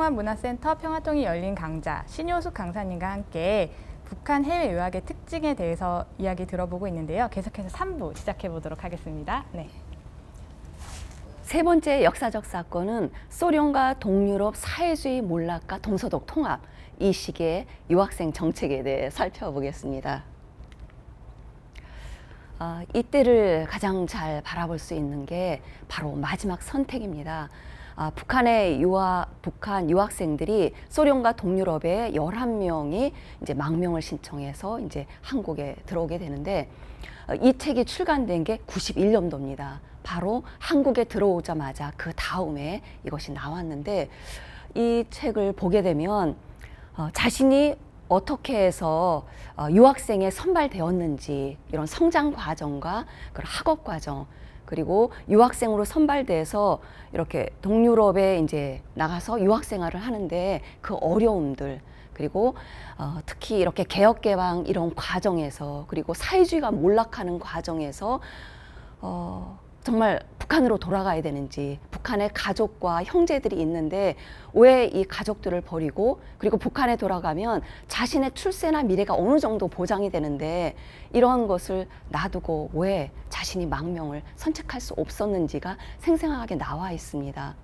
전북통합문화센터 평화통이 열린 강좌 신효숙 강사님과 함께 북한 해외 유학의 특징에 대해서 이야기 들어보고 있는데요. 계속해서 3부 시작해 보도록 하겠습니다. 네. 세 번째 역사적 사건은 소련과 동유럽 사회주의 몰락과 동서독 통합 이 시기의 유학생 정책에 대해 살펴보겠습니다. 아, 이때를 가장 잘 바라볼 수 있는 게 바로 마지막 선택입니다. 아, 북한의 유학, 북한 유학생들이 소련과 동유럽의 11명이 이제 망명을 신청해서 이제 한국에 들어오게 되는데 어, 이 책이 출간된 게 91년도입니다. 바로 한국에 들어오자마자 그 다음에 이것이 나왔는데 이 책을 보게 되면 어, 자신이 어떻게 해서 어, 유학생에 선발되었는지 이런 성장 과정과 그런 학업 과정 그리고 유학생으로 선발돼서 이렇게 동유럽에 이제 나가서 유학 생활을 하는데 그 어려움들 그리고 어, 특히 이렇게 개혁 개방 이런 과정에서 그리고 사회주의가 몰락하는 과정에서 어, 정말 북한으로 돌아가야 되는지 북한의 가족과 형제들이 있는데 왜 이 가족들을 버리고 그리고 북한에 돌아가면 자신의 출세나 미래가 어느 정도 보장이 되는데 이런 것을 놔두고 왜 자신이 망명을 선택할 수 없었는지가 생생하게 나와 있습니다.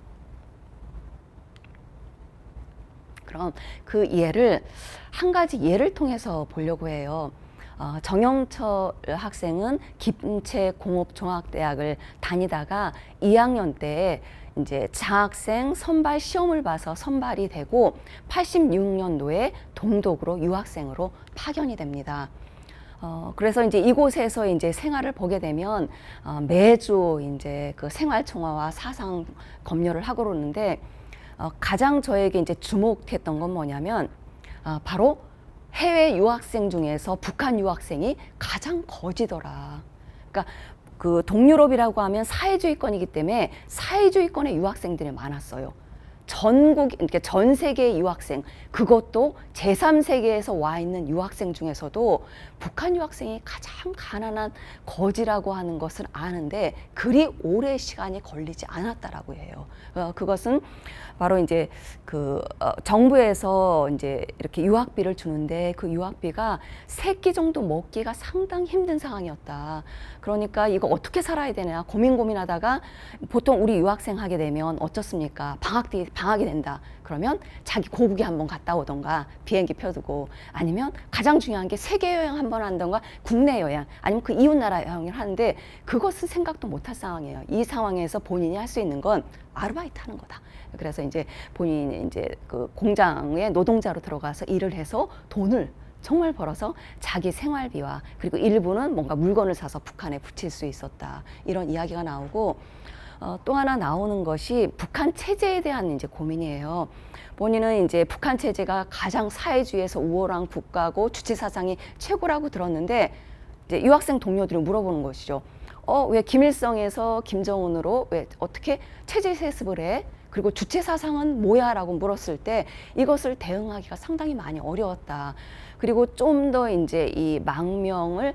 그럼 그 예를 한 가지 예를 통해서 보려고 해요. 어, 정영철 학생은 김체 공업종합대학을 다니다가 2학년 때 이제 장학생 선발 시험을 봐서 선발이 되고 86년도에 동독으로 유학생으로 파견이 됩니다. 어, 그래서 이제 이곳에서 이제 생활을 보게 되면 어, 매주 이제 그 생활 총화와 사상 검열을 하고 그러는데 어, 가장 저에게 이제 주목했던 건 뭐냐면 어, 바로 해외 유학생 중에서 북한 유학생이 가장 거지더라. 그러니까 그 동유럽이라고 하면 사회주의권이기 때문에 사회주의권의 유학생들이 많았어요. 전국, 이렇게 전 세계의 유학생, 그것도 제3세계에서 와 있는 유학생 중에서도 북한 유학생이 가장 가난한 거지라고 하는 것을 아는데 그리 오래 시간이 걸리지 않았다라고 해요. 어, 그것은 바로 이제 그 어, 정부에서 이제 이렇게 유학비를 주는데 그 유학비가 세 끼 정도 먹기가 상당히 힘든 상황이었다. 그러니까 이거 어떻게 살아야 되냐 고민 고민하다가 보통 우리 유학생 하게 되면 어쩌습니까? 방학 뒤 방학이 된다. 그러면 자기 고국에 한번 갔다 오던가 비행기 펴두고 아니면 가장 중요한 게 세계 여행 한번 한던가 국내 여행 아니면 그 이웃 나라 여행을 하는데 그것은 생각도 못할 상황이에요. 이 상황에서 본인이 할 수 있는 건 아르바이트 하는 거다. 그래서 이제 본인이 이제 그 공장에 노동자로 들어가서 일을 해서 돈을 정말 벌어서 자기 생활비와 그리고 일부는 뭔가 물건을 사서 북한에 붙일 수 있었다. 이런 이야기가 나오고 어, 또 하나 나오는 것이 북한 체제에 대한 이제 고민이에요. 본인은 이제 북한 체제가 가장 사회주의에서 우월한 국가고 주체 사상이 최고라고 들었는데 이제 유학생 동료들이 물어보는 것이죠. 어, 왜 김일성에서 김정은으로 왜 어떻게 체제 세습을 해? 그리고 주체 사상은 뭐야 라고 물었을 때 이것을 대응하기가 상당히 많이 어려웠다. 그리고 좀 더 이제 이 망명을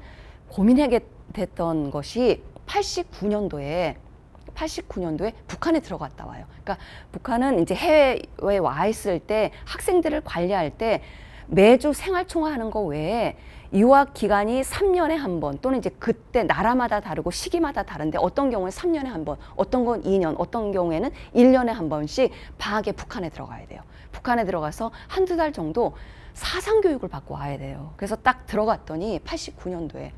고민하게 됐던 것이 89년도에 89년도에 북한에 들어갔다 와요. 그러니까 북한은 이제 해외에 와 있을 때 학생들을 관리할 때 매주 생활 총화하는 거 외에 유학 기간이 3년에 한 번 또는 이제 그때 나라마다 다르고 시기마다 다른데 어떤 경우는 3년에 한 번, 어떤 건 2년, 어떤 경우에는 1년에 한 번씩 방학에 북한에 들어가야 돼요. 북한에 들어가서 한두 달 정도 사상 교육을 받고 와야 돼요. 그래서 딱 들어갔더니 89년도에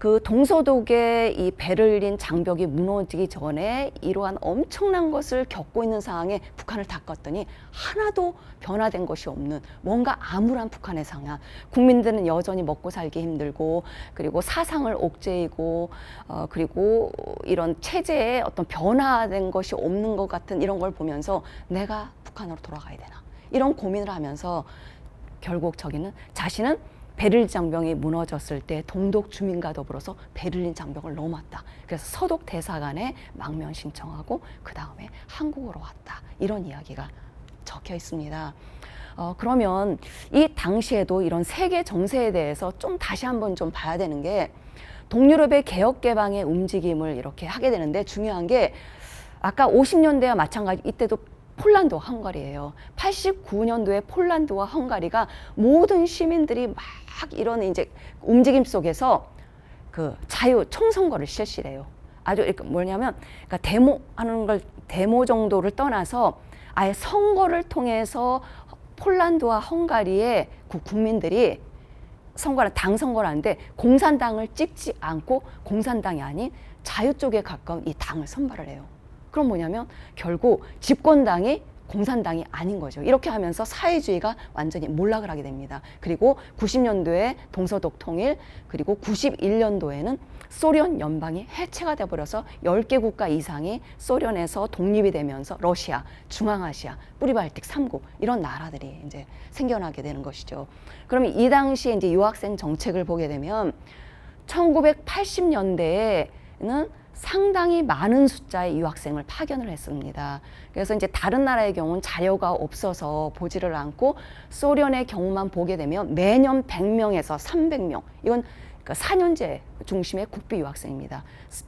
그 동서독의 이 베를린 장벽이 무너지기 전에 이러한 엄청난 것을 겪고 있는 상황에 북한을 닦았더니 하나도 변화된 것이 없는 뭔가 암울한 북한의 상황. 국민들은 여전히 먹고 살기 힘들고 그리고 사상을 옥죄이고 어 그리고 이런 체제에 어떤 변화된 것이 없는 것 같은 이런 걸 보면서 내가 북한으로 돌아가야 되나 이런 고민을 하면서 결국 저기는 자신은 베를린 장벽이 무너졌을 때 동독 주민과 더불어서 베를린 장벽을 넘었다. 그래서 서독 대사관에 망명 신청하고 그 다음에 한국으로 왔다. 이런 이야기가 적혀 있습니다. 어, 그러면 이 당시에도 이런 세계 정세에 대해서 좀 다시 한번 좀 봐야 되는 게 동유럽의 개혁 개방의 움직임을 이렇게 하게 되는데 중요한 게 아까 50년대와 마찬가지 이때도 폴란드와 헝가리예요. 89년도에 폴란드와 헝가리가 모든 시민들이 막 이런 이제 움직임 속에서 그 자유 총선거를 실시해요. 아주 뭐냐면 그러니까 데모하는 걸 데모 정도를 떠나서 아예 선거를 통해서 폴란드와 헝가리의 그 국민들이 선거를 당 선거를 하는데 공산당을 찍지 않고 공산당이 아닌 자유 쪽에 가까운 이 당을 선발을 해요. 그럼 뭐냐면 결국 집권당이 공산당이 아닌 거죠. 이렇게 하면서 사회주의가 완전히 몰락을 하게 됩니다. 그리고 90년도에 동서독 통일, 그리고 91년도에는 소련 연방이 해체가 돼버려서 10개 국가 이상이 소련에서 독립이 되면서 러시아, 중앙아시아, 뿌리발틱 3국 이런 나라들이 이제 생겨나게 되는 것이죠. 그러면 이 당시에 이제 유학생 정책을 보게 되면 1980년대에는 상당히 많은 숫자의 유학생을 파견을 했습니다. 그래서 이제 다른 나라의 경우는 자료가 없어서 보지를 않고 소련의 경우만 보게 되면 매년 100명에서 300명. 이건 그러니까 4년제 중심의 국비 유학생입니다.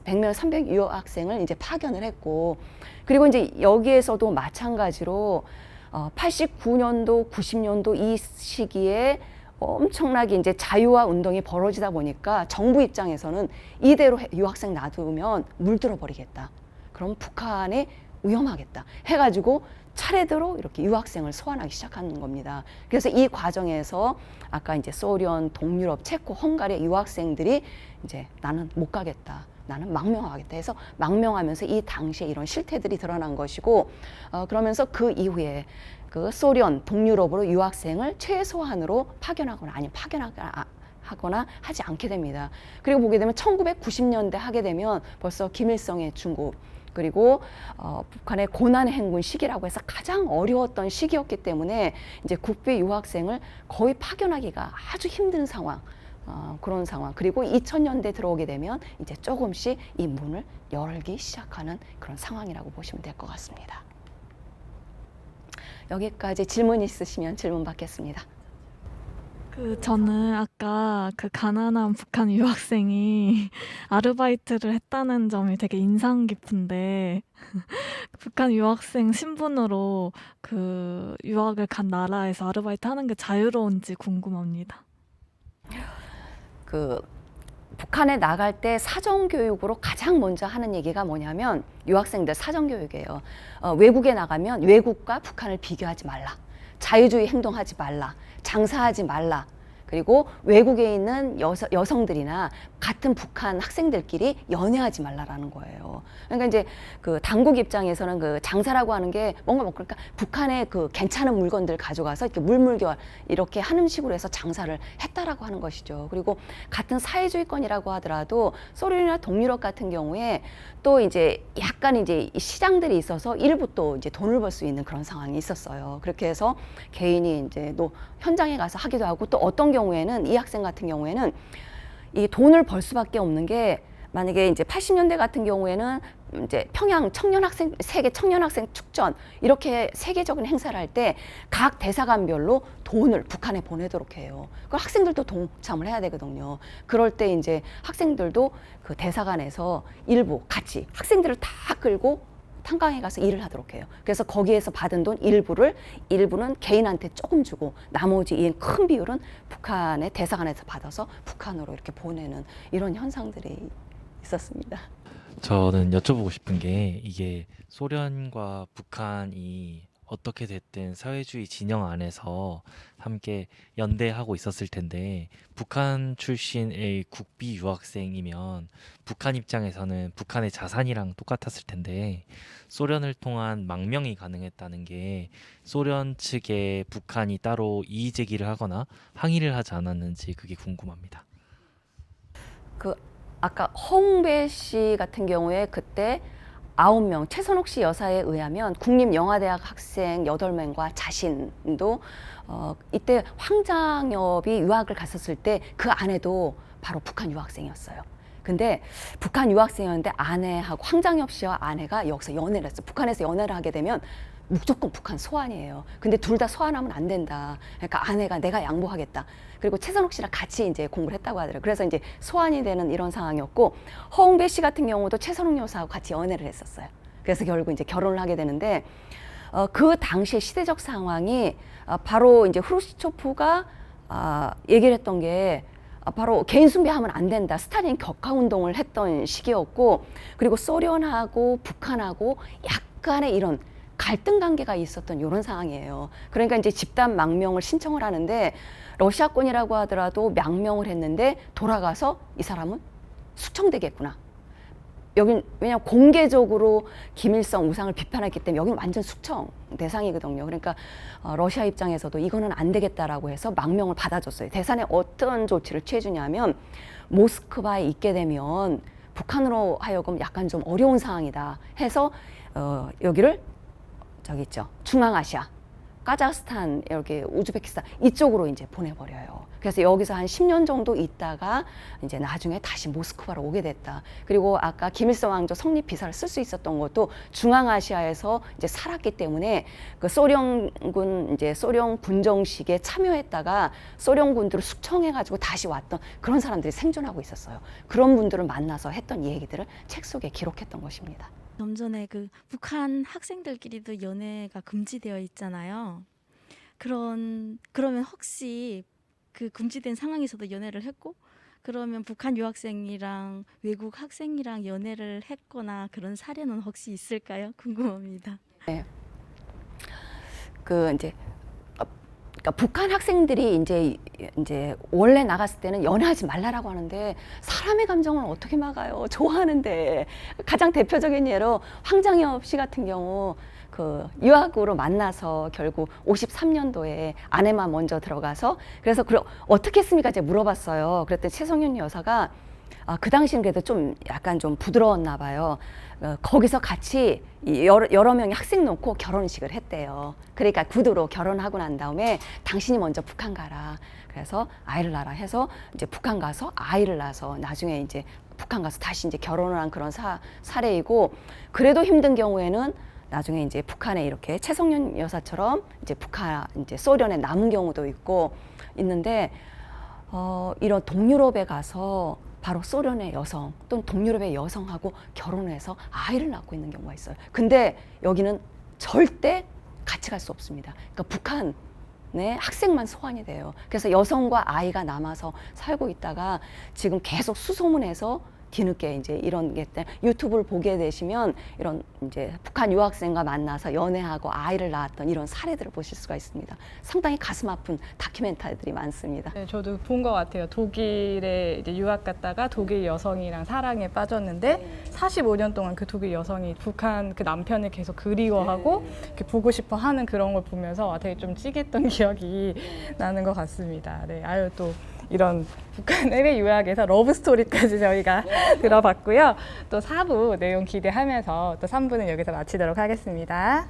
100명, 300 유학생을 이제 파견을 했고 그리고 이제 여기에서도 마찬가지로 어, 89년도, 90년도 이 시기에 엄청나게 이제 자유화 운동이 벌어지다 보니까 정부 입장에서는 이대로 해- 유학생 놔두면 물들어 버리겠다. 그럼 북한이 위험하겠다. 해가지고 차례대로 이렇게 유학생을 소환하기 시작하는 겁니다. 그래서 이 과정에서 아까 이제 소련, 동유럽, 체코, 헝가리 유학생들이 이제 나는 못 가겠다. 나는 망명하겠다 해서 망명하면서 이 당시에 이런 실태들이 드러난 것이고 어, 그러면서 그 이후에 그 소련, 동유럽으로 유학생을 최소한으로 파견하거나 아니 파견하거나 하거나 하지 않게 됩니다. 그리고 보게 되면 1990년대 하게 되면 벌써 김일성의 중국 그리고 어, 북한의 고난 행군 시기라고 해서 가장 어려웠던 시기였기 때문에 이제 국비 유학생을 거의 파견하기가 아주 힘든 상황. 어, 그런 상황. 그리고 2000년대 들어오게 되면 이제 조금씩 이 문을 열기 시작하는 그런 상황이라고 보시면 될 것 같습니다. 여기까지 질문 있으시면 질문 받겠습니다. 그 저는 아까 그 가난한 북한 유학생이 아르바이트를 했다는 점이 되게 인상 깊은데 북한 유학생 신분으로 그 유학을 간 나라에서 아르바이트 하는 게 자유로운지 궁금합니다. 그 북한에 나갈 때 사정 교육으로 가장 먼저 하는 얘기가 뭐냐면 유학생들 사정 교육이에요. 어, 외국에 나가면 외국과 북한을 비교하지 말라. 자유주의 행동하지 말라. 장사하지 말라. 그리고 외국에 있는 여서, 여성들이나 같은 북한 학생들끼리 연애하지 말라라는 거예요. 그러니까 이제 그 당국 입장에서는 그 장사라고 하는 게 뭔가 뭐 그러니까 북한의 그 괜찮은 물건들 가져가서 이렇게 물물교환 이렇게 하는 식으로 해서 장사를 했다라고 하는 것이죠. 그리고 같은 사회주의권이라고 하더라도 소련이나 동유럽 같은 경우에 또 이제 약간 이제 이 시장들이 있어서 일부 또 이제 돈을 벌 수 있는 그런 상황이 있었어요. 그렇게 해서 개인이 이제 또 현장에 가서 하기도 하고 또 어떤 경우에는 이 학생 같은 경우에는 이 돈을 벌 수밖에 없는 게 만약에 이제 80년대 같은 경우에는 이제 평양 청년 학생 세계 청년 학생 축전 이렇게 세계적인 행사를 할 때 각 대사관별로 돈을 북한에 보내도록 해요. 그 학생들도 동참을 해야 되거든요. 그럴 때 이제 학생들도 그 대사관에서 일부 같이 학생들을 다 끌고 탄광에 가서 일을 하도록 해요. 그래서 거기에서 받은 돈 일부를 일부는 개인한테 조금 주고 나머지 이큰 비율은 북한의 대사관에서 받아서 북한으로 이렇게 보내는 이런 현상들이 있었습니다. 저는 여쭤보고 싶은 게 이게 소련과 북한이 어떻게 됐든 사회주의 진영 안에서 함께 연대하고 있었을 텐데 북한 출신의 국비 유학생이면 북한 입장에서는 북한의 자산이랑 똑같았을 텐데 소련을 통한 망명이 가능했다는 게 소련 측에 북한이 따로 이의 제기를 하거나 항의를 하지 않았는지 그게 궁금합니다. 그 아까 홍배 씨 같은 경우에 그때 아홉 명 최선옥 씨 여사에 의하면 국립영화대학 학생 여덟 명과 자신도 어, 이때 황장엽이 유학을 갔었을 때 그 아내도 바로 북한 유학생이었어요. 근데 북한 유학생이었는데 아내하고 황장엽 씨와 아내가 여기서 연애를 했어. 북한에서 연애를 하게 되면 무조건 북한 소환이에요. 근데 둘 다 소환하면 안 된다. 그러니까 아내가 내가 양보하겠다. 그리고 최선옥 씨랑 같이 이제 공부를 했다고 하더라고요. 그래서 이제 소환이 되는 이런 상황이었고 허웅배 씨 같은 경우도 최선옥 여사하고 같이 연애를 했었어요. 그래서 결국 이제 결혼을 하게 되는데 어, 그 당시의 시대적 상황이 아, 바로 이제 후르시초프가 아, 얘기를 했던 게 아, 바로 개인 숭배하면 안 된다. 스탈린 격화 운동을 했던 시기였고 그리고 소련하고 북한하고 약간의 이런 갈등 관계가 있었던 이런 상황이에요. 그러니까 이제 집단 망명을 신청을 하는데 러시아권이라고 하더라도 망명을 했는데 돌아가서 이 사람은 숙청되겠구나. 여긴 왜냐하면 공개적으로 김일성 우상을 비판했기 때문에 여기는 완전 숙청 대상이거든요. 그러니까 어, 러시아 입장에서도 이거는 안 되겠다라고 해서 망명을 받아줬어요. 대산에 어떤 조치를 취해주냐면 모스크바에 있게 되면 북한으로 하여금 약간 좀 어려운 상황이다 해서 어, 여기를 저기 있죠 중앙아시아 카자흐스탄 이렇게 우즈베키스탄 이쪽으로 이제 보내버려요. 그래서 여기서 한 10년 정도 있다가 이제 나중에 다시 모스크바로 오게 됐다. 그리고 아까 김일성 왕조 성립 비사를 쓸 수 있었던 것도 중앙아시아에서 이제 살았기 때문에 그 소련군 이제 소련 군정식에 참여했다가 소련군들을 숙청해가지고 다시 왔던 그런 사람들이 생존하고 있었어요. 그런 분들을 만나서 했던 얘기들을 책 속에 기록했던 것입니다. 좀 전에 그 북한 학생들끼리도 연애가 금지되어 있잖아요. 그런 그러면 혹시 그 금지된 상황에서도 연애를 했고 그러면 북한 유학생이랑 외국 학생이랑 연애를 했거나 그런 사례는 혹시 있을까요? 궁금합니다. 그 이제 어, 그러니까 북한 학생들이 이제 이제 원래 나갔을 때는 연애하지 말라라고 하는데 사람의 감정을 어떻게 막아요? 좋아하는데 가장 대표적인 예로 황장엽 씨 같은 경우 그 유학으로 만나서 결국 53년도에 아내만 먼저 들어가서 그래서 그 어떻게 했습니까? 이제 물어봤어요. 그랬더니 최성윤 여사가 아, 그 당시는 그래도 좀 약간 좀 부드러웠나 봐요. 어, 거기서 같이 이 여러, 여러 명의 학생 놓고 결혼식을 했대요. 그러니까 구두로 결혼하고 난 다음에 당신이 먼저 북한 가라. 그래서 아이를 낳아라 해서 이제 북한 가서 아이를 낳아서 나중에 이제 북한 가서 다시 이제 결혼을 한 그런 사, 사례이고 그래도 힘든 경우에는 나중에 이제 북한에 이렇게 최성윤 여사처럼 이제 북한 이제 소련에 남은 경우도 있고 있는데 어, 이런 동유럽에 가서 바로 소련의 여성 또는 동유럽의 여성하고 결혼해서 아이를 낳고 있는 경우가 있어요. 근데 여기는 절대 같이 갈 수 없습니다. 그러니까 북한 네, 학생만 소환이 돼요. 그래서 여성과 아이가 남아서 살고 있다가 지금 계속 수소문해서 뒤늦게 이제 이런 게 때- 유튜브를 보게 되시면 이런 이제 북한 유학생과 만나서 연애하고 아이를 낳았던 이런 사례들을 보실 수가 있습니다. 상당히 가슴 아픈 다큐멘터리들이 많습니다. 네, 저도 본 것 같아요. 독일에 이제 유학 갔다가 독일 여성이랑 사랑에 빠졌는데 45년 동안 그 독일 여성이 북한 그 남편을 계속 그리워하고 이렇게 보고 싶어 하는 그런 걸 보면서 아, 되게 좀 찌겠던 기억이 나는 것 같습니다. 네, 아유 또 이런 북한 해외 유학에서 러브 스토리까지 저희가 들어봤고요. 또 4부 내용 기대하면서 또 3부는 여기서 마치도록 하겠습니다.